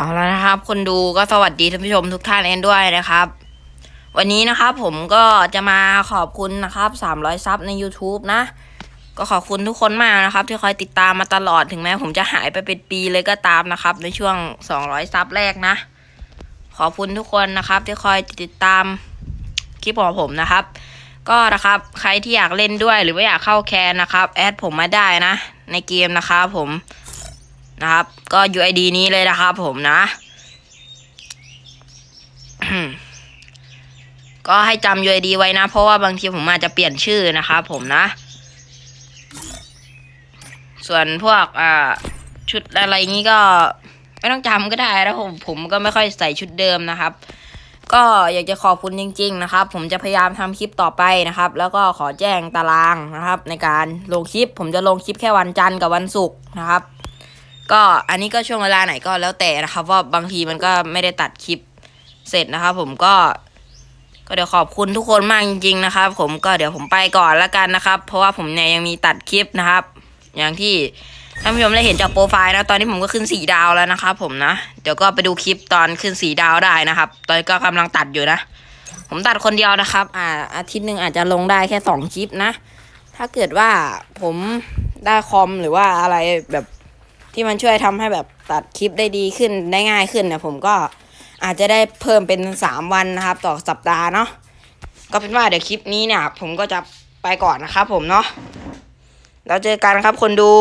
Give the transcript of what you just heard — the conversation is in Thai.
เอาแล้วนะครับ คนดูก็สวัสดีท่านผู้ชมทุกท่านเองด้วยนะครับ วันนี้นะครับผมก็จะมาขอบคุณนะครับ300ซับใน YouTube นะ ก็ขอบคุณทุกคนมากนะครับ ที่คอยติดตามมาตลอดถึงแม้ผมจะหายไปเป็นปีเลยก็ตามนะครับ ในช่วง 200ซับแรกนะ ขอบคุณทุกคนนะครับ ที่คอยติดตามคลิปของผมนะครับ ก็นะครับใครที่อยากเล่นด้วยหรือว่าอยากเข้าแคนนะครับ แอดผมมาได้นะ ในเกมนะครับผม นะครับ ก็ UID นี้เลยนะครับผมนะ ก็ให้จำ UID ไว้นะ เพราะว่าบางทีผมอาจจะเปลี่ยนชื่อนะครับผมนะ ส่วนพวกอ่าชุดอะไรงี้ก็ไม่ต้องจำก็ได้แล้วผมผมก็ไม่ค่อยใส่ชุดเดิมนะครับ ก็อยากจะขอบคุณจริง ๆ นะครับ ผมจะพยายามทำคลิปต่อไปนะครับ แล้วก็ขอแจ้งตารางนะครับ ในการลงคลิป ผมจะลงคลิปแค่วันจันทร์กับวันศุกร์นะครับ ก็อันนี้ก็ช่วงเวลาไหนก็แล้วแต่นะครับ ว่าบางทีมันก็ไม่ได้ตัดคลิปเสร็จนะครับ ผมก็ ก็เดี๋ยวขอบคุณทุกคนมากจริง ๆ นะครับ ผมก็เดี๋ยวผมไปก่อนล้วกันนะครับ เพราะว่าผมเนี่ยยังมีตัดคลิปนะครับ อย่างที่ท่านผู้ชมได้เห็นจากโปรไฟล์นะตอนนี้ผมก็ขึ้นสีดาวแล้วนะครับ ผมนะเดี๋ยวก็ไปดูคลิปตอนขึ้นสีดาวได้นะครับ ตอนนี้ก็กำลังตัดอยู่นะ ผมตัดคนเดียวนะครับ อ่า อาทิตย์หนึ่งอาจจะลงได้แค่สองคลิปนะ ถ้าเกิดว่าผมได้คอมหรือว่าอะไรแบบ ที่มันช่วยทำให้แบบตัดคลิปได้ดีขึ้นได้ง่ายขึ้นเนี่ยผมก็อาจจะได้เพิ่มเป็นสามวันนะครับ ต่อสัปดาห์เนาะก็เป็นว่าเดี๋ยวคลิปนี้เนี่ย ผมก็จะไปก่อนนะครับผมเนาะแล้วเจอกันครับคนดู